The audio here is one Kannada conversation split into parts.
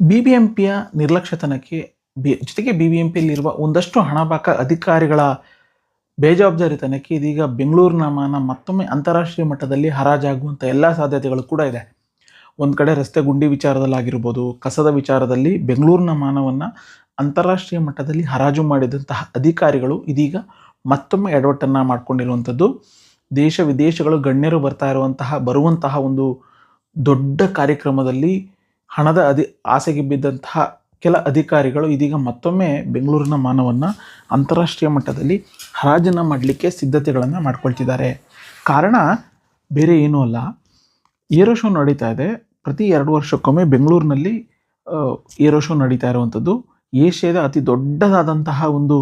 ಬಿ ಬಿ ಎಂ ಪಿಯ ನಿರ್ಲಕ್ಷ್ಯತನಕ್ಕೆ ಬಿ, ಜೊತೆಗೆ ಬಿ ಬಿ ಎಂ ಪಿಯಲ್ಲಿರುವ ಒಂದಷ್ಟು ಹಣಬಾಕ ಅಧಿಕಾರಿಗಳ ಬೇಜವಾಬ್ದಾರಿತನಕ್ಕೆ ಇದೀಗ ಬೆಂಗಳೂರಿನ ಮಾನ ಮತ್ತೊಮ್ಮೆ ಅಂತಾರಾಷ್ಟ್ರೀಯ ಮಟ್ಟದಲ್ಲಿ ಹರಾಜಾಗುವಂಥ ಎಲ್ಲ ಸಾಧ್ಯತೆಗಳು ಕೂಡ ಇದೆ. ಒಂದು ಕಡೆ ರಸ್ತೆ ಗುಂಡಿ ವಿಚಾರದಲ್ಲಾಗಿರ್ಬೋದು, ಕಸದ ವಿಚಾರದಲ್ಲಿ ಬೆಂಗಳೂರಿನ ಮಾನವನ್ನು ಅಂತಾರಾಷ್ಟ್ರೀಯ ಮಟ್ಟದಲ್ಲಿ ಹರಾಜು ಮಾಡಿದಂತಹ ಅಧಿಕಾರಿಗಳು ಇದೀಗ ಮತ್ತೊಮ್ಮೆ ಎಡವಟ್ಟನ್ನು ಮಾಡಿಕೊಂಡಿರುವಂಥದ್ದು ದೇಶ ವಿದೇಶಗಳು ಗಣ್ಯರು ಬರ್ತಾ ಇರುವಂತಹ, ಬರುವಂತಹ ಒಂದು ದೊಡ್ಡ ಕಾರ್ಯಕ್ರಮದಲ್ಲಿ ಹಣದ ಅಧಿ, ಆಸೆಗೆ ಬಿದ್ದಂತಹ ಕೆಲ ಅಧಿಕಾರಿಗಳು ಇದೀಗ ಮತ್ತೊಮ್ಮೆ ಬೆಂಗಳೂರಿನ ಮಾನವನ್ನು ಅಂತಾರಾಷ್ಟ್ರೀಯ ಮಟ್ಟದಲ್ಲಿ ಹರಾಜನ್ನು ಮಾಡಲಿಕ್ಕೆ ಸಿದ್ಧತೆಗಳನ್ನು ಮಾಡ್ಕೊಳ್ತಿದ್ದಾರೆ. ಕಾರಣ ಬೇರೆ ಏನೂ ಅಲ್ಲ. ಏರೋ ಶೋ ನಡೀತಾ ಇದೆ. ಪ್ರತಿ ಎರಡು ವರ್ಷಕ್ಕೊಮ್ಮೆ ಬೆಂಗಳೂರಿನಲ್ಲಿ ಏರೋ ಶೋ ನಡೀತಾ ಇರುವಂಥದ್ದು. ಏಷ್ಯಾದ ಅತಿ ದೊಡ್ಡದಾದಂತಹ ಒಂದು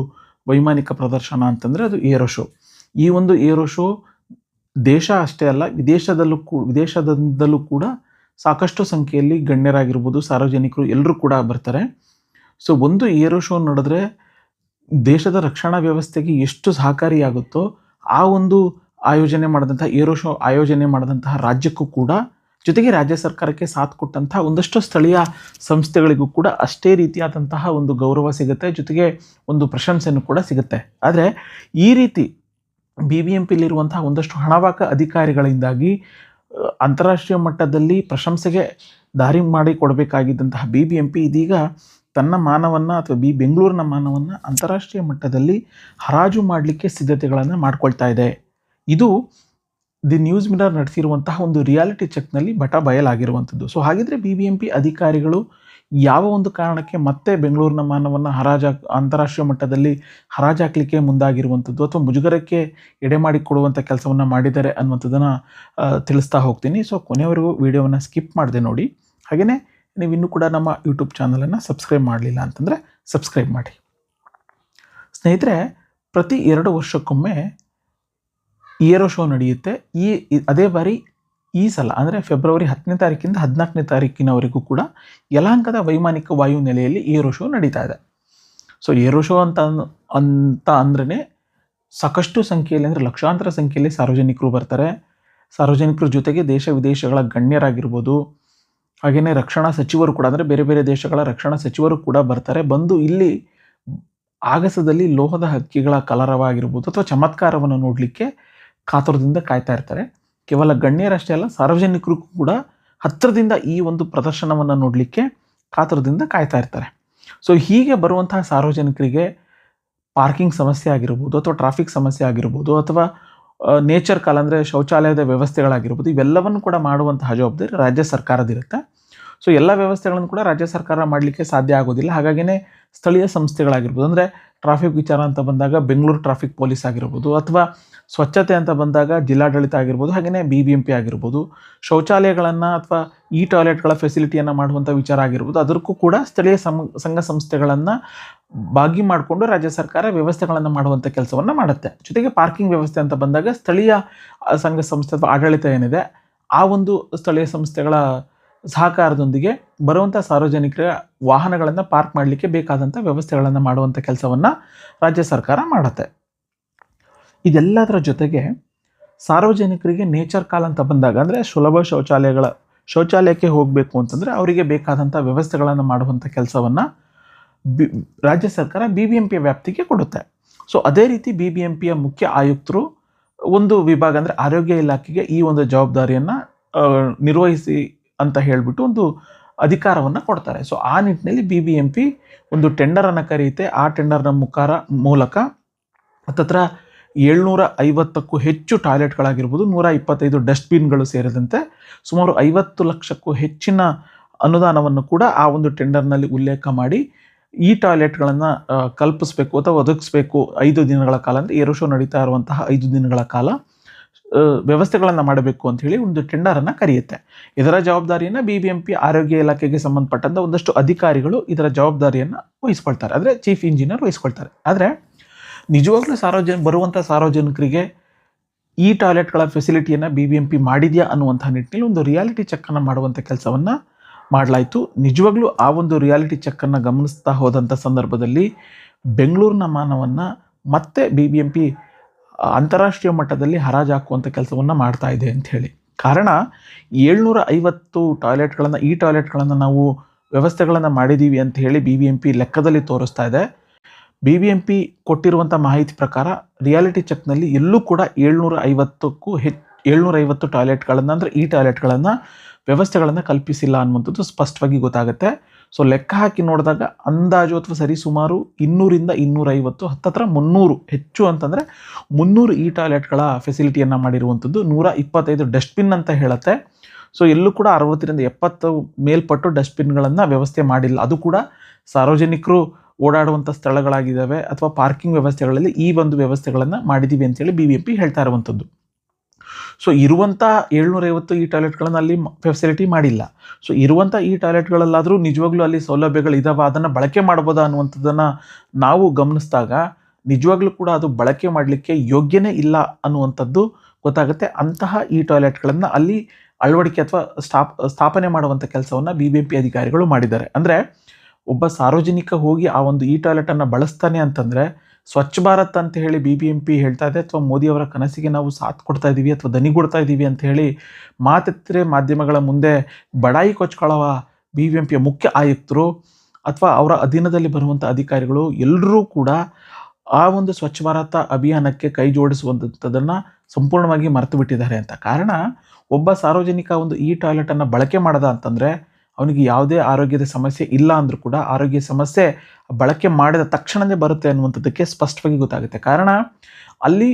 ವೈಮಾನಿಕ ಪ್ರದರ್ಶನ ಅಂತಂದರೆ ಅದು ಏರೋ ಶೋ. ಈ ಒಂದು ಏರೋ ಶೋ ದೇಶ ಅಷ್ಟೇ ಅಲ್ಲ, ವಿದೇಶದಲ್ಲೂ ಕೂ ವಿದೇಶದಿಂದಲೂ ಕೂಡ ಸಾಕಷ್ಟು ಸಂಖ್ಯೆಯಲ್ಲಿ ಗಣ್ಯರಾಗಿರ್ಬೋದು, ಸಾರ್ವಜನಿಕರು ಎಲ್ಲರೂ ಕೂಡ ಬರ್ತಾರೆ. ಸೊ ಒಂದು ಏರೋ ಶೋ ನಡೆದ್ರೆ ದೇಶದ ರಕ್ಷಣಾ ವ್ಯವಸ್ಥೆಗೆ ಎಷ್ಟು ಸಹಕಾರಿಯಾಗುತ್ತೋ ಆ ಒಂದು ಆಯೋಜನೆ ಮಾಡಿದಂತಹ ಏರೋ ಶೋ ಆಯೋಜನೆ ಮಾಡಿದಂತಹ ರಾಜ್ಯಕ್ಕೂ ಕೂಡ, ಜೊತೆಗೆ ರಾಜ್ಯ ಸರ್ಕಾರಕ್ಕೆ ಸಾಥ್ ಕೊಟ್ಟಂತಹ ಒಂದಷ್ಟು ಸ್ಥಳೀಯ ಸಂಸ್ಥೆಗಳಿಗೂ ಕೂಡ ಅಷ್ಟೇ ರೀತಿಯಾದಂತಹ ಒಂದು ಗೌರವ ಸಿಗುತ್ತೆ. ಜೊತೆಗೆ ಒಂದು ಪ್ರಶಂಸೆಯನ್ನು ಕೂಡ ಸಿಗುತ್ತೆ. ಆದರೆ ಈ ರೀತಿ ಬಿ ಬಿ ಎಂ ಪಿಲಿರುವಂತಹ ಒಂದಷ್ಟು ಹಣವಾಕ ಅಧಿಕಾರಿಗಳಿಂದಾಗಿ ಅಂತಾರಾಷ್ಟ್ರೀಯ ಮಟ್ಟದಲ್ಲಿ ಪ್ರಶಂಸೆಗೆ ದಾರಿ ಮಾಡಿ ಕೊಡಬೇಕಾಗಿದ್ದಂತಹ ಬಿ ಬಿ ಎಂ ಪಿ ಇದೀಗ ತನ್ನ ಮಾನವನ್ನು ಅಥವಾ ಬಿ ಬೆಂಗಳೂರಿನ ಮಾನವನ್ನು ಅಂತಾರಾಷ್ಟ್ರೀಯ ಮಟ್ಟದಲ್ಲಿ ಹರಾಜು ಮಾಡಲಿಕ್ಕೆ ಸಿದ್ಧತೆಗಳನ್ನು ಮಾಡ್ಕೊಳ್ತಾ ಇದೆ. ಇದು ದಿ ನ್ಯೂಸ್ ಮಿರರ್ ನಡೆಸಿರುವಂತಹ ಒಂದು ರಿಯಾಲಿಟಿ ಚೆಕ್ನಲ್ಲಿ ಬಟ ಬಯಲಾಗಿರುವಂಥದ್ದು ಸೊ ಹಾಗಿದ್ರೆ ಬಿ ಬಿ ಎಂ ಪಿ ಅಧಿಕಾರಿಗಳು ಯಾವ ಒಂದು ಕಾರಣಕ್ಕೆ ಮತ್ತೆ ಬೆಂಗಳೂರಿನ ಮಾನವನ್ನು ಹರಾಜಾ ಅಂತಾರಾಷ್ಟ್ರೀಯ ಮಟ್ಟದಲ್ಲಿ ಹರಾಜಾಕ್ಲಿಕ್ಕೆ ಮುಂದಾಗಿರುವಂಥದ್ದು ಅಥವಾ ಮುಜುಗರಕ್ಕೆ ಎಡೆ ಮಾಡಿಕೊಡುವಂಥ ಕೆಲಸವನ್ನು ಮಾಡಿದ್ದಾರೆ ಅನ್ನುವಂಥದ್ದನ್ನು ತಿಳಿಸ್ತಾ ಹೋಗ್ತೀನಿ. ಸೊ ಕೊನೆಯವರೆಗೂ ವಿಡಿಯೋವನ್ನು ಸ್ಕಿಪ್ ಮಾಡಿದೆ ನೋಡಿ. ಹಾಗೆಯೇ ನೀವು ಇನ್ನೂ ಕೂಡ ನಮ್ಮ ಯೂಟ್ಯೂಬ್ ಚಾನಲನ್ನು ಸಬ್ಸ್ಕ್ರೈಬ್ ಮಾಡಲಿಲ್ಲ ಅಂತಂದರೆ ಸಬ್ಸ್ಕ್ರೈಬ್ ಮಾಡಿ. ಸ್ನೇಹಿತರೆ, ಪ್ರತಿ ಎರಡು ವರ್ಷಕ್ಕೊಮ್ಮೆ ಏರೋ ಶೋ ನಡೆಯುತ್ತೆ. ಈ, ಅದೇ ಬಾರಿ ಈ ಸಲ, ಅಂದರೆ ಫೆಬ್ರವರಿ ಹತ್ತನೇ ತಾರೀಕಿಂದ ಹದಿನಾಲ್ಕನೇ ತಾರೀಕಿನವರೆಗೂ ಕೂಡ ಯಲಾಂಕದ ವೈಮಾನಿಕ ವಾಯು ನೆಲೆಯಲ್ಲಿ ಏರೋ ಶೋ ನಡೀತಾ ಇದೆ. ಸೊ ಏರೋ ಶೋ ಅಂತ ಅಂತ ಅಂದ್ರೇ ಸಾಕಷ್ಟು ಸಂಖ್ಯೆಯಲ್ಲಿ, ಅಂದರೆ ಲಕ್ಷಾಂತರ ಸಂಖ್ಯೆಯಲ್ಲಿ ಸಾರ್ವಜನಿಕರು ಬರ್ತಾರೆ. ಸಾರ್ವಜನಿಕರ ಜೊತೆಗೆ ದೇಶ ವಿದೇಶಗಳ ಗಣ್ಯರಾಗಿರ್ಬೋದು. ಹಾಗೆಯೇ ರಕ್ಷಣಾ ಸಚಿವರು ಕೂಡ, ಅಂದರೆ ಬೇರೆ ಬೇರೆ ದೇಶಗಳ ರಕ್ಷಣಾ ಸಚಿವರು ಕೂಡ ಬರ್ತಾರೆ. ಬಂದು ಇಲ್ಲಿ ಆಗಸದಲ್ಲಿ ಲೋಹದ ಹಕ್ಕಿಗಳ ಕಲರವ ಆಗಿರ್ಬೋದು ಅಥವಾ ಚಮತ್ಕಾರವನ್ನು ನೋಡಲಿಕ್ಕೆ ಕಾತುರದಿಂದ ಕಾಯ್ತಾ ಇರ್ತಾರೆ. ಕೇವಲ ಗಣ್ಯರಷ್ಟೇ ಅಲ್ಲ, ಸಾರ್ವಜನಿಕರು ಕೂಡ ಹತ್ತಿರದಿಂದ ಈ ಒಂದು ಪ್ರದರ್ಶನವನ್ನು ನೋಡಲಿಕ್ಕೆ ಕಾತರದಿಂದ ಕಾಯ್ತಾ ಇರ್ತಾರೆ. ಸೊ ಹೀಗೆ ಬರುವಂತಹ ಸಾರ್ವಜನಿಕರಿಗೆ ಪಾರ್ಕಿಂಗ್ ಸಮಸ್ಯೆ ಆಗಿರ್ಬೋದು ಅಥವಾ ಟ್ರಾಫಿಕ್ ಸಮಸ್ಯೆ ಆಗಿರ್ಬೋದು ಅಥವಾ ನೇಚರ್ ಕಾಲ್ ಅಂದರೆ ಶೌಚಾಲಯದ ವ್ಯವಸ್ಥೆಗಳಾಗಿರ್ಬೋದು, ಇವೆಲ್ಲವನ್ನು ಕೂಡ ಮಾಡುವಂತಹ ಜವಾಬ್ದಾರಿ ರಾಜ್ಯ ಸರ್ಕಾರದಿರುತ್ತೆ ಸೊ ಎಲ್ಲ ವ್ಯವಸ್ಥೆಗಳನ್ನು ಕೂಡ ರಾಜ್ಯ ಸರ್ಕಾರ ಮಾಡಲಿಕ್ಕೆ ಸಾಧ್ಯ ಆಗೋದಿಲ್ಲ. ಹಾಗಾಗಿನೇ ಸ್ಥಳೀಯ ಸಂಸ್ಥೆಗಳಾಗಿರ್ಬೋದು, ಅಂದರೆ ಟ್ರಾಫಿಕ್ ವಿಚಾರ ಅಂತ ಬಂದಾಗ ಬೆಂಗಳೂರು ಟ್ರಾಫಿಕ್ ಪೊಲೀಸ್ ಆಗಿರ್ಬೋದು, ಅಥವಾ ಸ್ವಚ್ಛತೆ ಅಂತ ಬಂದಾಗ ಜಿಲ್ಲಾಡಳಿತ ಆಗಿರ್ಬೋದು ಹಾಗೆಯೇ ಬಿ ಬಿ ಎಂ ಪಿ ಆಗಿರ್ಬೋದು, ಶೌಚಾಲಯಗಳನ್ನು ಅಥವಾ ಈ ಟಾಯ್ಲೆಟ್ಗಳ ಫೆಸಿಲಿಟಿಯನ್ನು ಮಾಡುವಂಥ ವಿಚಾರ ಆಗಿರ್ಬೋದು, ಅದಕ್ಕೂ ಕೂಡ ಸ್ಥಳೀಯ ಸಂಘ ಸಂಸ್ಥೆಗಳನ್ನು ಭಾಗಿ ಮಾಡಿಕೊಂಡು ರಾಜ್ಯ ಸರ್ಕಾರ ವ್ಯವಸ್ಥೆಗಳನ್ನು ಮಾಡುವಂಥ ಕೆಲಸವನ್ನು ಮಾಡುತ್ತೆ. ಜೊತೆಗೆ ಪಾರ್ಕಿಂಗ್ ವ್ಯವಸ್ಥೆ ಅಂತ ಬಂದಾಗ ಸ್ಥಳೀಯ ಸಂಘ ಸಂಸ್ಥೆ ಅಥವಾ ಆಡಳಿತ ಏನಿದೆ, ಆ ಒಂದು ಸ್ಥಳೀಯ ಸಂಸ್ಥೆಗಳ ಸಹಕಾರದೊಂದಿಗೆ ಬರುವಂಥ ಸಾರ್ವಜನಿಕರ ವಾಹನಗಳನ್ನು ಪಾರ್ಕ್ ಮಾಡಲಿಕ್ಕೆ ಬೇಕಾದಂಥ ವ್ಯವಸ್ಥೆಗಳನ್ನು ಮಾಡುವಂಥ ಕೆಲಸವನ್ನು ರಾಜ್ಯ ಸರ್ಕಾರ ಮಾಡುತ್ತೆ. ಇದೆಲ್ಲದರ ಜೊತೆಗೆ ಸಾರ್ವಜನಿಕರಿಗೆ ನೇಚರ್ ಕಾಲ್ ಅಂತ ಬಂದಾಗ ಅಂದರೆ ಸುಲಭ ಶೌಚಾಲಯಗಳ ಶೌಚಾಲಯಕ್ಕೆ ಹೋಗಬೇಕು ಅಂತಂದರೆ ಅವರಿಗೆ ಬೇಕಾದಂಥ ವ್ಯವಸ್ಥೆಗಳನ್ನು ಮಾಡುವಂಥ ಕೆಲಸವನ್ನು ಬಿ, ರಾಜ್ಯ ಸರ್ಕಾರ ಬಿ ಬಿ ಎಂ ಪಿಯ ವ್ಯಾಪ್ತಿಗೆ ಕೊಡುತ್ತೆ. ಸೊ ಅದೇ ರೀತಿ ಬಿ ಬಿ ಎಂ ಪಿಯ ಮುಖ್ಯ ಆಯುಕ್ತರು ಒಂದು ವಿಭಾಗ ಅಂದರೆ ಆರೋಗ್ಯ ಇಲಾಖೆಗೆ ಈ ಒಂದು ಜವಾಬ್ದಾರಿಯನ್ನು ನಿರ್ವಹಿಸಿ ಅಂತ ಹೇಳಿಬಿಟ್ಟು ಒಂದು ಅಧಿಕಾರವನ್ನು ಕೊಡ್ತಾರೆ. ಸೊ ಆ ನಿಟ್ಟಿನಲ್ಲಿ ಬಿ ಬಿ ಎಂ ಪಿ ಒಂದು ಟೆಂಡರನ್ನು ಕರೆಯುತ್ತೆ ಆ ಟೆಂಡರ್ನ ಮುಖಾರ ಮೂಲಕ ಹತ್ತತ್ರ ಏಳ್ನೂರ ಐವತ್ತಕ್ಕೂ ಹೆಚ್ಚು ಟಾಯ್ಲೆಟ್ಗಳಾಗಿರ್ಬೋದು ನೂರ ಇಪ್ಪತ್ತೈದು ಡಸ್ಟ್ಬಿನ್ಗಳು ಸೇರಿದಂತೆ ಸುಮಾರು ಐವತ್ತು ಲಕ್ಷಕ್ಕೂ ಹೆಚ್ಚಿನ ಅನುದಾನವನ್ನು ಕೂಡ ಆ ಒಂದು ಟೆಂಡರ್ನಲ್ಲಿ ಉಲ್ಲೇಖ ಮಾಡಿ ಈ ಟಾಯ್ಲೆಟ್ಗಳನ್ನು ಕಲ್ಪಿಸಬೇಕು ಅಥವಾ ಒದಗಿಸ್ಬೇಕು ಐದು ದಿನಗಳ ಕಾಲ ಅಂದರೆ ಏರೋ ಶೋ ನಡೀತಾ ಇರುವಂತಹ ಐದು ದಿನಗಳ ಕಾಲ. ವ್ಯವಸ್ಥೆಗಳನ್ನು ಮಾಡಬೇಕು ಅಂತ ಹೇಳಿ ಒಂದು ಟೆಂಡರನ್ನು ಕರೆಯುತ್ತೆ. ಇದರ ಜವಾಬ್ದಾರಿಯನ್ನು ಬಿ ಬಿ ಎಂ ಪಿ ಆರೋಗ್ಯ ಇಲಾಖೆಗೆ ಸಂಬಂಧಪಟ್ಟಂಥ ಒಂದಷ್ಟು ಅಧಿಕಾರಿಗಳು ಇದರ ಜವಾಬ್ದಾರಿಯನ್ನು ವಹಿಸ್ಕೊಳ್ತಾರೆ. ಅಂದರೆ ಚೀಫ್ ಇಂಜಿನಿಯರ್ ವಹಿಸ್ಕೊಳ್ತಾರೆ. ಆದರೆ ನಿಜವಾಗ್ಲೂ ಸಾರ್ವಜನಿಕ ಬರುವಂಥ ಸಾರ್ವಜನಿಕರಿಗೆ ಈ ಟಾಯ್ಲೆಟ್ಗಳ ಫೆಸಿಲಿಟಿಯನ್ನು ಬಿ ಬಿ ಎಂ ಪಿ ಮಾಡಿದೆಯಾ ಅನ್ನುವಂಥ ನಿಟ್ಟಿನಲ್ಲಿ ಒಂದು ರಿಯಾಲಿಟಿ ಚೆಕ್ಕನ್ನು ಮಾಡುವಂಥ ಕೆಲಸವನ್ನು ಮಾಡಲಾಯಿತು. ನಿಜವಾಗ್ಲೂ ಆ ಒಂದು ರಿಯಾಲಿಟಿ ಚೆಕ್ಕನ್ನು ಗಮನಿಸ್ತಾ ಹೋದಂಥ ಸಂದರ್ಭದಲ್ಲಿ ಬೆಂಗಳೂರಿನ ಮಾನವನ್ನು ಮತ್ತೆ ಬಿ ಬಿ ಎಂ ಪಿ ಅಂತಾರಾಷ್ಟ್ರೀಯ ಮಟ್ಟದಲ್ಲಿ ಹರಾಜು ಹಾಕುವಂಥ ಕೆಲಸವನ್ನು ಮಾಡ್ತಾ ಇದೆ ಅಂತ ಹೇಳಿ. ಕಾರಣ ಏಳ್ನೂರ ಐವತ್ತು ಟಾಯ್ಲೆಟ್ಗಳನ್ನು, ಈ ಟಾಯ್ಲೆಟ್ಗಳನ್ನು ನಾವು ವ್ಯವಸ್ಥೆಗಳನ್ನು ಮಾಡಿದ್ದೀವಿ ಅಂತ ಹೇಳಿ ಬಿ ಬಿ ಎಂ ಪಿ ಲೆಕ್ಕದಲ್ಲಿ ತೋರಿಸ್ತಾ ಇದೆ. ಬಿ ಬಿ ಎಂ ಪಿ ಕೊಟ್ಟಿರುವಂಥ ಮಾಹಿತಿ ಪ್ರಕಾರ ರಿಯಾಲಿಟಿ ಚೆಕ್ನಲ್ಲಿ ಎಲ್ಲೂ ಕೂಡ ಏಳ್ನೂರ ಐವತ್ತಕ್ಕೂ ಹೆಚ್ಚು ಏಳ್ನೂರ ಐವತ್ತು ಟಾಯ್ಲೆಟ್ಗಳನ್ನು ಅಂದರೆ ಈ ಟಾಯ್ಲೆಟ್ಗಳನ್ನು ವ್ಯವಸ್ಥೆಗಳನ್ನು ಕಲ್ಪಿಸಿಲ್ಲ ಅನ್ನುವಂಥದ್ದು ಸ್ಪಷ್ಟವಾಗಿ ಗೊತ್ತಾಗುತ್ತೆ. ಸೊ ಲೆಕ್ಕ ಹಾಕಿ ನೋಡಿದಾಗ ಅಂದಾಜು ಅಥವಾ ಸರಿ ಸುಮಾರು ಇನ್ನೂರಿಂದ ಇನ್ನೂರೈವತ್ತು, ಹತ್ತತ್ರ ಮುನ್ನೂರು ಹೆಚ್ಚು ಅಂತಂದರೆ ಮುನ್ನೂರು ಈ ಟಾಯ್ಲೆಟ್ಗಳ ಫೆಸಿಲಿಟಿಯನ್ನು ಮಾಡಿರುವಂಥದ್ದು. ನೂರ ಇಪ್ಪತ್ತೈದು ಡಸ್ಟ್ಬಿನ್ ಅಂತ ಹೇಳುತ್ತೆ. ಸೊ ಎಲ್ಲೂ ಕೂಡ ಅರವತ್ತರಿಂದ ಎಪ್ಪತ್ತು ಮೇಲ್ಪಟ್ಟು ಡಸ್ಟ್ಬಿನ್ಗಳನ್ನು ವ್ಯವಸ್ಥೆ ಮಾಡಿಲ್ಲ. ಅದು ಕೂಡ ಸಾರ್ವಜನಿಕರು ಓಡಾಡುವಂಥ ಸ್ಥಳಗಳಾಗಿದ್ದಾವೆ ಅಥವಾ ಪಾರ್ಕಿಂಗ್ ವ್ಯವಸ್ಥೆಗಳಲ್ಲಿ ಈ ಒಂದು ವ್ಯವಸ್ಥೆಗಳನ್ನು ಮಾಡಿದ್ದೀವಿ ಅಂತೇಳಿ ಬಿ ಬಿ ಎಂ ಪಿ ಹೇಳ್ತಾ ಇರುವಂಥದ್ದು. ಸೊ ಇರುವಂಥ ಏಳ್ನೂರೈವತ್ತು ಈ ಟಾಯ್ಲೆಟ್ಗಳನ್ನು ಅಲ್ಲಿ ಫೆಸಿಲಿಟಿ ಮಾಡಿಲ್ಲ. ಸೊ ಇರುವಂಥ ಈ ಟಾಯ್ಲೆಟ್ಗಳಲ್ಲಾದರೂ ನಿಜವಾಗ್ಲೂ ಅಲ್ಲಿ ಸೌಲಭ್ಯಗಳು ಇದಾವ, ಅದನ್ನು ಬಳಕೆ ಮಾಡ್ಬೋದಾ ಅನ್ನುವಂಥದ್ದನ್ನು ನಾವು ಗಮನಿಸಿದಾಗ ನಿಜವಾಗ್ಲೂ ಕೂಡ ಅದು ಬಳಕೆ ಮಾಡಲಿಕ್ಕೆ ಯೋಗ್ಯನೇ ಇಲ್ಲ ಅನ್ನುವಂಥದ್ದು ಗೊತ್ತಾಗುತ್ತೆ. ಅಂತಹ ಈ ಟಾಯ್ಲೆಟ್ಗಳನ್ನು ಅಲ್ಲಿ ಅಳವಡಿಕೆ ಅಥವಾ ಸ್ಟಾಪ್ ಸ್ಥಾಪನೆ ಮಾಡುವಂಥ ಕೆಲಸವನ್ನು ಬಿ ಬಿ ಎಂ ಪಿ ಅಧಿಕಾರಿಗಳು ಮಾಡಿದ್ದಾರೆ. ಅಂದರೆ, ಒಬ್ಬ ಸಾರ್ವಜನಿಕ ಹೋಗಿ ಆ ಒಂದು ಈ ಟಾಯ್ಲೆಟನ್ನು ಬಳಸ್ತಾನೆ ಅಂತಂದರೆ ಸ್ವಚ್ಛ ಭಾರತ್ ಅಂತ ಹೇಳಿ ಬಿ ಬಿ ಎಂ ಪಿ ಹೇಳ್ತಾ ಇದೆ, ಅಥವಾ ಮೋದಿಯವರ ಕನಸಿಗೆ ನಾವು ಸಾಥ್ ಕೊಡ್ತಾ ಇದ್ದೀವಿ ಅಥವಾ ದನಿಗೊಡ್ತಾ ಇದ್ದೀವಿ ಅಂತ ಹೇಳಿ ಮಾತೆತ್ತರೆ ಮಾಧ್ಯಮಗಳ ಮುಂದೆ ಬಡಾಯಿ ಕೊಚ್ಕೊಳ್ಳುವ ಬಿ ಬಿ ಎಂ ಪಿಯ ಮುಖ್ಯ ಆಯುಕ್ತರು ಅಥವಾ ಅವರ ಅಧೀನದಲ್ಲಿ ಬರುವಂಥ ಅಧಿಕಾರಿಗಳು ಎಲ್ಲರೂ ಕೂಡ ಆ ಒಂದು ಸ್ವಚ್ಛ ಭಾರತ ಅಭಿಯಾನಕ್ಕೆ ಕೈ ಜೋಡಿಸುವಂಥದ್ದನ್ನು ಸಂಪೂರ್ಣವಾಗಿ ಮರೆತು ಬಿಟ್ಟಿದ್ದಾರೆ ಅಂತ. ಕಾರಣ, ಒಬ್ಬ ಸಾರ್ವಜನಿಕ ಒಂದು ಈ ಟಾಯ್ಲೆಟನ್ನು ಬಳಕೆ ಮಾಡದ ಅಂತಂದರೆ ಅವನಿಗೆ ಯಾವುದೇ ಆರೋಗ್ಯದ ಸಮಸ್ಯೆ ಇಲ್ಲ ಅಂದರೂ ಕೂಡ ಆರೋಗ್ಯ ಸಮಸ್ಯೆ ಬಳಕೆ ಮಾಡಿದ ತಕ್ಷಣವೇ ಬರುತ್ತೆ ಅನ್ನುವಂಥದ್ದಕ್ಕೆ ಸ್ಪಷ್ಟವಾಗಿ ಗೊತ್ತಾಗುತ್ತೆ. ಕಾರಣ, ಅಲ್ಲಿ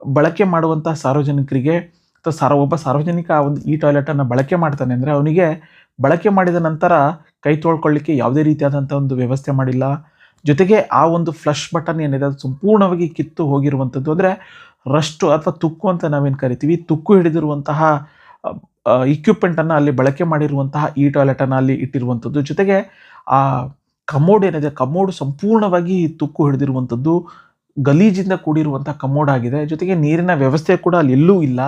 ಬಳಕೆ ಮಾಡುವಂಥ ಸಾರ್ವಜನಿಕರಿಗೆ ಅಥವಾ ಸಾರ್, ಒಬ್ಬ ಸಾರ್ವಜನಿಕ ಆ ಒಂದು ಈ ಟಾಯ್ಲೆಟನ್ನು ಬಳಕೆ ಮಾಡ್ತಾನೆ ಅಂದರೆ ಅವನಿಗೆ ಬಳಕೆ ಮಾಡಿದ ನಂತರ ಕೈ ತೊಳ್ಕೊಳ್ಳಿಕ್ಕೆ ಯಾವುದೇ ರೀತಿಯಾದಂಥ ಒಂದು ವ್ಯವಸ್ಥೆ ಮಾಡಿಲ್ಲ. ಜೊತೆಗೆ ಆ ಒಂದು ಫ್ಲಶ್ ಬಟನ್ ಏನಿದೆ ಅದು ಸಂಪೂರ್ಣವಾಗಿ ಕಿತ್ತು ಹೋಗಿರುವಂಥದ್ದು ಅಂದರೆ ರಷ್ಟು ಅಥವಾ ತುಕ್ಕು ಅಂತ ನಾವೇನು ಕರಿತೀವಿ? ತುಕ್ಕು ಹಿಡಿದಿರುವಂತಹ ಇಕ್ವಿಪ್ಮೆಂಟನ್ನು ಅಲ್ಲಿ ಬಳಕೆ ಮಾಡಿರುವಂತಹ ಈ ಟಾಯ್ಲೆಟನ್ನು ಅಲ್ಲಿ ಇಟ್ಟಿರುವಂಥದ್ದು. ಜೊತೆಗೆ ಆ ಕಮೋಡ್ ಏನಿದೆ, ಕಮೋಡ್ ಸಂಪೂರ್ಣವಾಗಿ ತುಕ್ಕು ಹಿಡಿದಿರುವಂಥದ್ದು, ಗಲೀಜಿಂದ ಕೂಡಿರುವಂಥ ಕಮೋಡ್ ಆಗಿದೆ. ಜೊತೆಗೆ ನೀರಿನ ವ್ಯವಸ್ಥೆ ಕೂಡ ಅಲ್ಲಿ ಎಲ್ಲೂ ಇಲ್ಲ.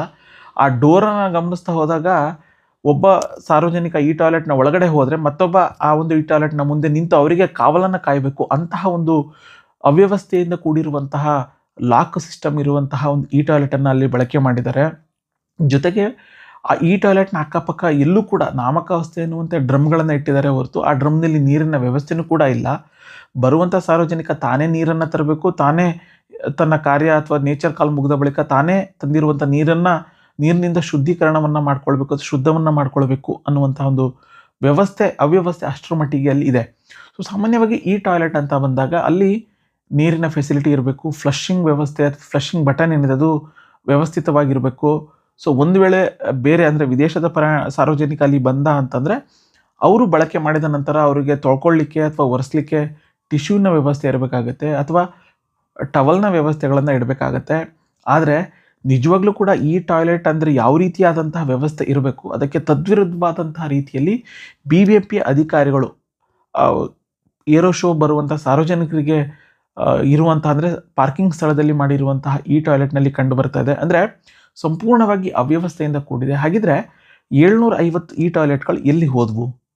ಆ ಡೋರನ್ನು ಗಮನಿಸ್ತಾ ಹೋದಾಗ ಒಬ್ಬ ಸಾರ್ವಜನಿಕ ಈ ಟಾಯ್ಲೆಟ್ನ ಒಳಗಡೆ ಹೋದರೆ ಮತ್ತೊಬ್ಬ ಆ ಒಂದು ಈ ಟಾಯ್ಲೆಟ್ನ ಮುಂದೆ ನಿಂತು ಅವರಿಗೆ ಕಾವಲನ್ನು ಕಾಯಬೇಕು. ಅಂತಹ ಒಂದು ಅವ್ಯವಸ್ಥೆಯಿಂದ ಕೂಡಿರುವಂತಹ ಲಾಕ್ ಸಿಸ್ಟಮ್ ಇರುವಂತಹ ಒಂದು ಈ ಟಾಯ್ಲೆಟನ್ನು ಅಲ್ಲಿ ಬಳಕೆ ಮಾಡಿದ್ದಾರೆ. ಜೊತೆಗೆ ಆ ಈ ಟಾಯ್ಲೆಟ್ನ ಅಕ್ಕಪಕ್ಕ ಎಲ್ಲೂ ಕೂಡ ನಾಮಕಾವಸ್ಥೆ ಎನ್ನುವಂಥ ಡ್ರಮ್ಗಳನ್ನು ಇಟ್ಟಿದ್ದಾರೆ ಹೊರತು ಆ ಡ್ರಮ್ನಲ್ಲಿ ನೀರಿನ ವ್ಯವಸ್ಥೆನೂ ಕೂಡ ಇಲ್ಲ. ಬರುವಂಥ ಸಾರ್ವಜನಿಕ ತಾನೇ ನೀರನ್ನು ತರಬೇಕು, ತಾನೇ ತನ್ನ ಕಾರ್ಯ ಅಥವಾ ನೇಚರ್ ಕಾಲ್ ಮುಗಿದ ಬಳಿಕ ತಾನೇ ತಂದಿರುವಂಥ ನೀರನ್ನು, ನೀರಿನಿಂದ ಶುದ್ಧೀಕರಣವನ್ನು ಮಾಡ್ಕೊಳ್ಬೇಕು ಅಥವಾ ಶುದ್ಧವನ್ನು ಮಾಡ್ಕೊಳ್ಬೇಕು ಅನ್ನುವಂಥ ಒಂದು ವ್ಯವಸ್ಥೆ, ಅವ್ಯವಸ್ಥೆ ಅಷ್ಟರ ಮಟ್ಟಿಗೆ ಅಲ್ಲಿ ಇದೆ. ಸೊ ಸಾಮಾನ್ಯವಾಗಿ ಈ ಟಾಯ್ಲೆಟ್ ಅಂತ ಬಂದಾಗ ಅಲ್ಲಿ ನೀರಿನ ಫೆಸಿಲಿಟಿ ಇರಬೇಕು ಫ್ಲಶಿಂಗ್ ವ್ಯವಸ್ಥೆ ಫ್ಲಶಿಂಗ್ ಬಟನ್ ಏನಿದೆ ಅದು ವ್ಯವಸ್ಥಿತವಾಗಿರಬೇಕು. ಸೊ ಒಂದು ವೇಳೆ ಬೇರೆ ಅಂದರೆ ವಿದೇಶದ ಪರ, ಸಾರ್ವಜನಿಕ ಅಲ್ಲಿ ಬಂದ ಅಂತಂದರೆ, ಅವರು ಬಳಕೆ ಮಾಡಿದ ನಂತರ ಅವರಿಗೆ ತೊಳ್ಕೊಳ್ಳಿಕ್ಕೆ ಅಥವಾ ಒರೆಸ್ಲಿಕ್ಕೆ ಟಿಶ್ಯೂನ ವ್ಯವಸ್ಥೆ ಇರಬೇಕಾಗತ್ತೆ ಅಥವಾ ಟವಲ್ನ ವ್ಯವಸ್ಥೆಗಳನ್ನು ಇಡಬೇಕಾಗತ್ತೆ. ಆದರೆ, ನಿಜವಾಗ್ಲೂ ಕೂಡ ಈ ಟಾಯ್ಲೆಟ್ ಅಂದರೆ ಯಾವ ರೀತಿಯಾದಂತಹ ವ್ಯವಸ್ಥೆ ಇರಬೇಕು, ಅದಕ್ಕೆ ತದ್ವಿರುದ್ಧವಾದಂತಹ ರೀತಿಯಲ್ಲಿ ಬಿ ಬಿ ಪಿ ಅಧಿಕಾರಿಗಳು ಏರೋ ಶೋ ಬರುವಂಥ ಸಾರ್ವಜನಿಕರಿಗೆ ಇರುವಂಥ ಅಂದರೆ ಪಾರ್ಕಿಂಗ್ ಸ್ಥಳದಲ್ಲಿ ಮಾಡಿರುವಂತಹ ಈ ಟಾಯ್ಲೆಟ್ನಲ್ಲಿ ಕಂಡು ಬರ್ತಾ ಇದೆ. ಅಂದರೆ ಸಂಪೂರ್ಣವಾಗಿ ಅವ್ಯವಸ್ಥೆಯಿಂದ ಕೂಡಿದೆ. ಹಾಗಿದ್ರೆ ಏಳ್ನೂರ ಐವತ್ತು ಈ ಟಾಯ್ಲೆಟ್ಗಳು ಎಲ್ಲಿ ಹೋದ್ವು?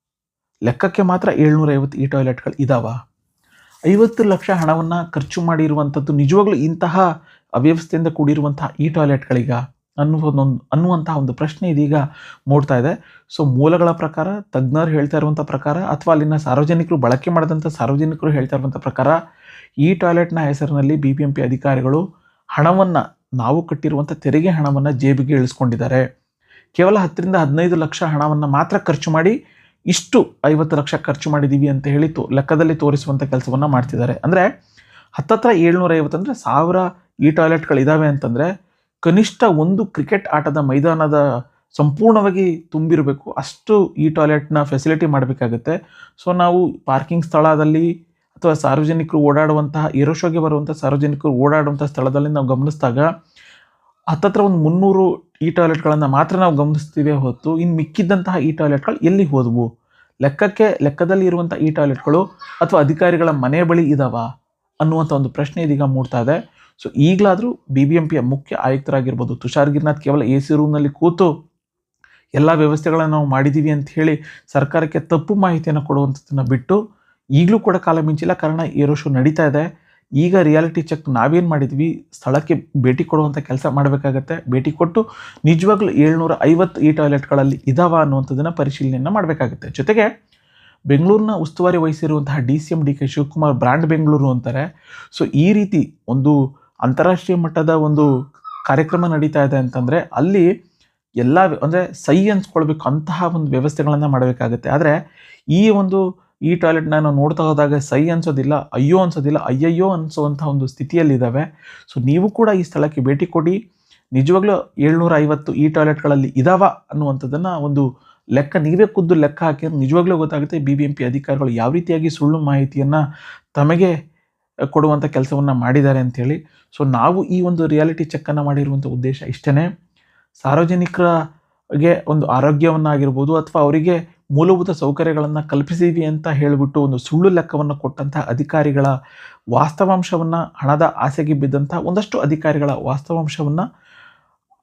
ಲೆಕ್ಕಕ್ಕೆ ಮಾತ್ರ ಏಳ್ನೂರ ಐವತ್ತು ಈ ಟಾಯ್ಲೆಟ್ಗಳು ಇದಾವ. ಐವತ್ತು ಲಕ್ಷ ಹಣವನ್ನು ಖರ್ಚು ಮಾಡಿರುವಂಥದ್ದು ನಿಜವಾಗ್ಲೂ ಇಂತಹ ಅವ್ಯವಸ್ಥೆಯಿಂದ ಕೂಡಿರುವಂತಹ ಈ ಟಾಯ್ಲೆಟ್ಗಳೀಗ? ಅನ್ನುವುದೊಂದು, ಅನ್ನುವಂತಹ ಒಂದು ಪ್ರಶ್ನೆ ಇದೀಗ ಮೂಡ್ತಾ ಇದೆ. ಸೊ ಮೂಲಗಳ ಪ್ರಕಾರ, ತಜ್ಞರು ಹೇಳ್ತಾ ಇರುವಂಥ ಪ್ರಕಾರ, ಅಥವಾ ಅಲ್ಲಿನ ಸಾರ್ವಜನಿಕರು ಬಳಕೆ ಮಾಡಿದಂಥ ಸಾರ್ವಜನಿಕರು ಹೇಳ್ತಾ ಇರುವಂಥ ಪ್ರಕಾರ, ಈ ಟಾಯ್ಲೆಟ್ನ ಹೆಸರಿನಲ್ಲಿ ಬಿ ಬಿ ಎಂ ಪಿ ಅಧಿಕಾರಿಗಳು ಹಣವನ್ನು ನಾವು ಕಟ್ಟಿರುವಂಥ ತೆರಿಗೆ ಹಣವನ್ನು ಜೇಬಿಗೆ ಇಳಿಸ್ಕೊಂಡಿದ್ದಾರೆ. ಕೇವಲ ಹತ್ತರಿಂದ ಹದಿನೈದು ಲಕ್ಷ ಹಣವನ್ನು ಮಾತ್ರ ಖರ್ಚು ಮಾಡಿ ಇಷ್ಟು ಐವತ್ತು ಲಕ್ಷ ಖರ್ಚು ಮಾಡಿದ್ದೀವಿ ಅಂತ ಹೇಳಿ ತೋ, ಲೆಕ್ಕದಲ್ಲಿ ತೋರಿಸುವಂಥ ಕೆಲಸವನ್ನು ಮಾಡ್ತಿದ್ದಾರೆ. ಅಂದರೆ ಹತ್ತತ್ರ ಏಳ್ನೂರ ಐವತ್ತಂದರೆ ಸಾವಿರ ಈ ಟಾಯ್ಲೆಟ್ಗಳಿದ್ದಾವೆ ಅಂತಂದರೆ ಕನಿಷ್ಠ ಒಂದು ಕ್ರಿಕೆಟ್ ಆಟದ ಮೈದಾನದ ಸಂಪೂರ್ಣವಾಗಿ ತುಂಬಿರಬೇಕು. ಅಷ್ಟು ಈ ಟಾಯ್ಲೆಟ್ನ ಫೆಸಿಲಿಟಿ ಮಾಡಬೇಕಾಗುತ್ತೆ. ಸೊ ನಾವು ಪಾರ್ಕಿಂಗ್ ಸ್ಥಳದಲ್ಲಿ ಅಥವಾ ಸಾರ್ವಜನಿಕರು ಓಡಾಡುವಂತಹ ಏರೋಶೋಗೆ ಬರುವಂಥ ಸಾರ್ವಜನಿಕರು ಓಡಾಡುವಂಥ ಸ್ಥಳದಲ್ಲಿ ನಾವು ಗಮನಿಸಿದಾಗ, ಹತ್ತತ್ರ ಒಂದು ಮುನ್ನೂರು ಈ ಟಾಯ್ಲೆಟ್ಗಳನ್ನು ಮಾತ್ರ ನಾವು ಗಮನಿಸ್ತೀವಿ ಹೊತ್ತು, ಇನ್ನು ಮಿಕ್ಕಿದ್ದಂತಹ ಈ ಟಾಯ್ಲೆಟ್ಗಳು ಎಲ್ಲಿ ಹೋದವು? ಲೆಕ್ಕಕ್ಕೆ, ಲೆಕ್ಕದಲ್ಲಿ ಇರುವಂಥ ಈ ಟಾಯ್ಲೆಟ್ಗಳು ಅಥವಾ ಅಧಿಕಾರಿಗಳ ಮನೆ ಬಳಿ ಇದಾವ? ಅನ್ನುವಂಥ ಒಂದು ಪ್ರಶ್ನೆ ಇದೀಗ ಮೂಡ್ತಾ ಇದೆ. ಸೊ, ಈಗಲಾದರೂ ಬಿ ಬಿ ಎಂ ಪಿಯ ಮುಖ್ಯ ಆಯುಕ್ತರಾಗಿರ್ಬೋದು, ತುಷಾರ್ ಗಿರ್ನಾಥ್ ಕೇವಲ ಎ ಸಿ ರೂಮ್ನಲ್ಲಿ ಕೂತು ಎಲ್ಲ ವ್ಯವಸ್ಥೆಗಳನ್ನು ನಾವು ಮಾಡಿದ್ದೀವಿ ಅಂತ ಹೇಳಿ ಸರ್ಕಾರಕ್ಕೆ ತಪ್ಪು ಮಾಹಿತಿಯನ್ನು ಕೊಡುವಂಥದ್ದನ್ನು ಬಿಟ್ಟು ಈಗಲೂ ಕೂಡ ಕಾಲ ಮಿಂಚಿಲ್ಲ. ಕಾರಣ ಏರೋ ಶೋ ನಡೀತಾ ಇದೆ. ಈಗ ರಿಯಾಲಿಟಿ ಚೆಕ್ ನಾವೇನು ಮಾಡಿದ್ವಿ? ಸ್ಥಳಕ್ಕೆ ಭೇಟಿ ಕೊಡುವಂಥ ಕೆಲಸ ಮಾಡಬೇಕಾಗತ್ತೆ. ಭೇಟಿ ಕೊಟ್ಟು ನಿಜವಾಗ್ಲೂ ಏಳ್ನೂರ ಐವತ್ತು ಈ ಟಾಯ್ಲೆಟ್ಗಳಲ್ಲಿ ಇದಾವ ಅನ್ನುವಂಥದ್ದನ್ನು ಪರಿಶೀಲನೆಯನ್ನು ಮಾಡಬೇಕಾಗುತ್ತೆ. ಜೊತೆಗೆ ಬೆಂಗಳೂರಿನ ಉಸ್ತುವಾರಿ ವಹಿಸಿರುವಂತಹ D C M D K Shivakumar brand Bengaluru ಅಂತಾರೆ. ಸೊ, ಈ ರೀತಿ ಒಂದು ಅಂತಾರಾಷ್ಟ್ರೀಯ ಮಟ್ಟದ ಒಂದು ಕಾರ್ಯಕ್ರಮ ನಡೀತಾ ಇದೆ ಅಂತಂದರೆ ಅಲ್ಲಿ ಎಲ್ಲ ಅಂದರೆ ಸೈ ಅನ್ಸ್ಕೊಳ್ಬೇಕು ಅಂತಹ ಒಂದು ವ್ಯವಸ್ಥೆಗಳನ್ನು ಮಾಡಬೇಕಾಗುತ್ತೆ. ಆದರೆ ಈ ಒಂದು ಈ ಟಾಯ್ಲೆಟ್ನ ನಾವು ನೋಡ್ತಾ ಹೋದಾಗ ಸೈ ಅನ್ಸೋದಿಲ್ಲ, ಅಯ್ಯೋ ಅನ್ಸೋದಿಲ್ಲ, ಅಯ್ಯಯ್ಯೋ ಅನ್ಸೋವಂಥ ಒಂದು ಸ್ಥಿತಿಯಲ್ಲಿದ್ದಾವೆ. ಸೊ ನೀವು ಕೂಡ ಈ ಸ್ಥಳಕ್ಕೆ ಭೇಟಿ ಕೊಡಿ. ನಿಜವಾಗ್ಲೂ ಏಳ್ನೂರ ಐವತ್ತು ಈ ಟಾಯ್ಲೆಟ್ಗಳಲ್ಲಿ ಇದಾವ ಅನ್ನುವಂಥದ್ದನ್ನು ಒಂದು ಲೆಕ್ಕ, ನೀವೇ ಖುದ್ದು ಲೆಕ್ಕ ಹಾಕಿದ್ರೆ ನಿಜವಾಗ್ಲೂ ಗೊತ್ತಾಗುತ್ತೆ ಬಿ ಬಿ ಎಂ ಪಿ ಅಧಿಕಾರಿಗಳು ಯಾವ ರೀತಿಯಾಗಿ ಸುಳ್ಳು ಮಾಹಿತಿಯನ್ನು ತಮಗೆ ಕೊಡುವಂಥ ಕೆಲಸವನ್ನು ಮಾಡಿದ್ದಾರೆ ಅಂಥೇಳಿ. ಸೊ ನಾವು ಈ ಒಂದು ರಿಯಾಲಿಟಿ ಚೆಕ್ಕನ್ನು ಮಾಡಿರುವಂಥ ಉದ್ದೇಶ ಇಷ್ಟೇ ಸಾರ್ವಜನಿಕರಿಗೆ ಒಂದು ಆರೋಗ್ಯವನ್ನಾಗಿರ್ಬೋದು ಅಥವಾ ಅವರಿಗೆ ಮೂಲಭೂತ ಸೌಕರ್ಯಗಳನ್ನು ಕಲ್ಪಿಸಿವಿ ಅಂತ ಹೇಳಿಬಿಟ್ಟು ಒಂದು ಸುಳ್ಳು ಲೆಕ್ಕವನ್ನು ಕೊಟ್ಟಂಥ ಅಧಿಕಾರಿಗಳ ವಾಸ್ತವಾಂಶವನ್ನು, ಹಣದ ಆಸೆಗೆ ಬಿದ್ದಂಥ ಒಂದಷ್ಟು ಅಧಿಕಾರಿಗಳ ವಾಸ್ತವಾಂಶವನ್ನು,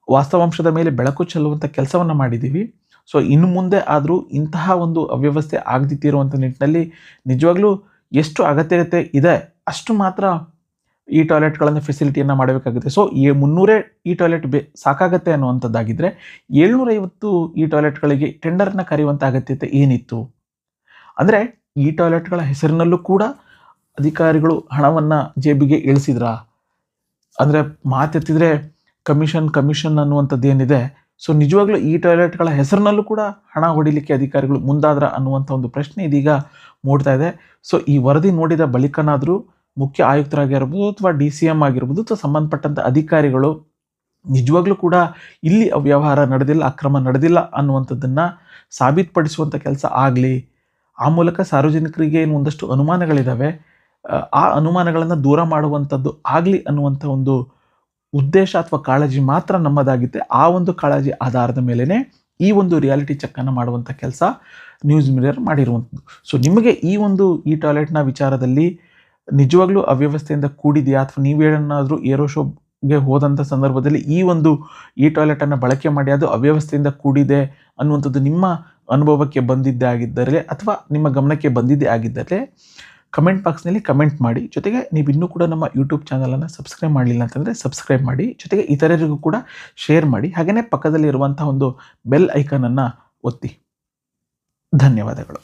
ವಾಸ್ತವಾಂಶದ ಮೇಲೆ ಬೆಳಕು ಚೆಲ್ಲುವಂಥ ಕೆಲಸವನ್ನು ಮಾಡಿದ್ದೀವಿ ಸೊ, ಇನ್ನು ಮುಂದೆ ಆದರೂ ಇಂತಹ ಒಂದು ಅವ್ಯವಸ್ಥೆ ಆಗದಿತ್ತಿರುವಂಥ ನಿಟ್ಟಿನಲ್ಲಿ ನಿಜವಾಗ್ಲೂ ಎಷ್ಟು ಅಗತ್ಯತೆ ಇದೆ ಅಷ್ಟು ಮಾತ್ರ ಈ ಟಾಯ್ಲೆಟ್ಗಳನ್ನು ಫೆಸಿಲಿಟಿಯನ್ನು ಮಾಡಬೇಕಾಗುತ್ತೆ. ಸೊ ಈ ಮುನ್ನೂರೇ ಈ ಟಾಯ್ಲೆಟ್ ಬೇ, ಸಾಕಾಗತ್ತೆ ಅನ್ನುವಂಥದ್ದಾಗಿದ್ದರೆ ಏಳ್ನೂರೈವತ್ತು ಈ ಟಾಯ್ಲೆಟ್ಗಳಿಗೆ ಟೆಂಡರ್ನ ಕರೆಯುವಂಥ ಅಗತ್ಯತೆ ಏನಿತ್ತು? ಅಂದರೆ, ಈ ಟಾಯ್ಲೆಟ್ಗಳ ಹೆಸರಿನಲ್ಲೂ ಕೂಡ ಅಧಿಕಾರಿಗಳು ಹಣವನ್ನು ಜೇಬಿಗೆ ಇಳಿಸಿದ್ರಾ? ಅಂದರೆ, ಮಾತೆತ್ತಿದ್ರೆ ಕಮಿಷನ್ ಕಮಿಷನ್ ಅನ್ನುವಂಥದ್ದು ಏನಿದೆ, ಸೊ, ನಿಜವಾಗ್ಲೂ ಈ ಟಾಯ್ಲೆಟ್ಗಳ ಹೆಸರಿನಲ್ಲೂ ಕೂಡ ಹಣ ಹೊಡಿಲಿಕ್ಕೆ ಅಧಿಕಾರಿಗಳು ಮುಂದಾದ್ರ ಅನ್ನುವಂಥ ಒಂದು ಪ್ರಶ್ನೆ ಇದೀಗ ಮೂಡ್ತಾ ಇದೆ. ಸೊ ಈ ವರದಿ ನೋಡಿದ ಬಳಿಕನಾದರೂ ಮುಖ್ಯ ಆಯುಕ್ತರಾಗಿರ್ಬೋದು ಅಥವಾ ಡಿ ಸಿ ಎಂ ಆಗಿರ್ಬೋದು ಅಥವಾ ಸಂಬಂಧಪಟ್ಟಂಥ ಅಧಿಕಾರಿಗಳು ನಿಜವಾಗ್ಲೂ ಕೂಡ ಇಲ್ಲಿ ಅವ್ಯವಹಾರ ನಡೆದಿಲ್ಲ ಅಕ್ರಮ ನಡೆದಿಲ್ಲ ಅನ್ನುವಂಥದ್ದನ್ನು ಸಾಬೀತುಪಡಿಸುವಂಥ ಕೆಲಸ ಆಗಲಿ ಆ ಮೂಲಕ ಸಾರ್ವಜನಿಕರಿಗೆ ಏನು ಒಂದಷ್ಟು ಅನುಮಾನಗಳಿದ್ದಾವೆ ಆ, ಅನುಮಾನಗಳನ್ನು ದೂರ ಮಾಡುವಂಥದ್ದು ಆಗಲಿ ಅನ್ನುವಂಥ ಒಂದು ಉದ್ದೇಶ ಅಥವಾ ಕಾಳಜಿ ಮಾತ್ರ ನಮ್ಮದಾಗಿದೆ ಆ ಒಂದು ಕಾಳಜಿ ಆಧಾರದ ಮೇಲೇ ಈ ಒಂದು ರಿಯಾಲಿಟಿ ಚೆಕ್ಕನ್ನು ಮಾಡುವಂಥ ಕೆಲಸ ನ್ಯೂಸ್ ಮಿರರ್ ಮಾಡಿರುವಂಥದ್ದು. ಸೊ ನಿಮಗೆ ಈ ಒಂದು ಈ ಟಾಯ್ಲೆಟ್ನ ವಿಚಾರದಲ್ಲಿ ನಿಜವಾಗ್ಲೂ ಅವ್ಯವಸ್ಥೆಯಿಂದ ಕೂಡಿದೆಯಾ ಅಥವಾ ನೀವೇನಾದರೂ ಏರೋ ಶೋಗೆ ಹೋದಂಥ ಸಂದರ್ಭದಲ್ಲಿ ಈ ಒಂದು ಈ ಟಾಯ್ಲೆಟನ್ನು ಬಳಕೆ ಮಾಡಿ ಅದು ಅವ್ಯವಸ್ಥೆಯಿಂದ ಕೂಡಿದೆ ಅನ್ನುವಂಥದ್ದು ನಿಮ್ಮ ಅನುಭವಕ್ಕೆ ಬಂದಿದ್ದೇ ಆಗಿದ್ದರೆ ಅಥವಾ ನಿಮ್ಮ ಗಮನಕ್ಕೆ ಬಂದಿದ್ದೇ ಆಗಿದ್ದರೆ ಕಮೆಂಟ್ ಬಾಕ್ಸ್ನಲ್ಲಿ ಕಮೆಂಟ್ ಮಾಡಿ. ಜೊತೆಗೆ ನೀವು ಇನ್ನೂ ಕೂಡ ನಮ್ಮ ಯೂಟ್ಯೂಬ್ ಚಾನಲನ್ನು ಸಬ್ಸ್ಕ್ರೈಬ್ ಮಾಡಲಿಲ್ಲ ಅಂತಂದರೆ ಸಬ್ಸ್ಕ್ರೈಬ್ ಮಾಡಿ. ಜೊತೆಗೆ ಇತರರಿಗೂ ಕೂಡ ಶೇರ್ ಮಾಡಿ. ಹಾಗೆಯೇ ಪಕ್ಕದಲ್ಲಿರುವಂಥ ಒಂದು ಬೆಲ್ ಐಕನನ್ನು ಒತ್ತಿ. ಧನ್ಯವಾದಗಳು.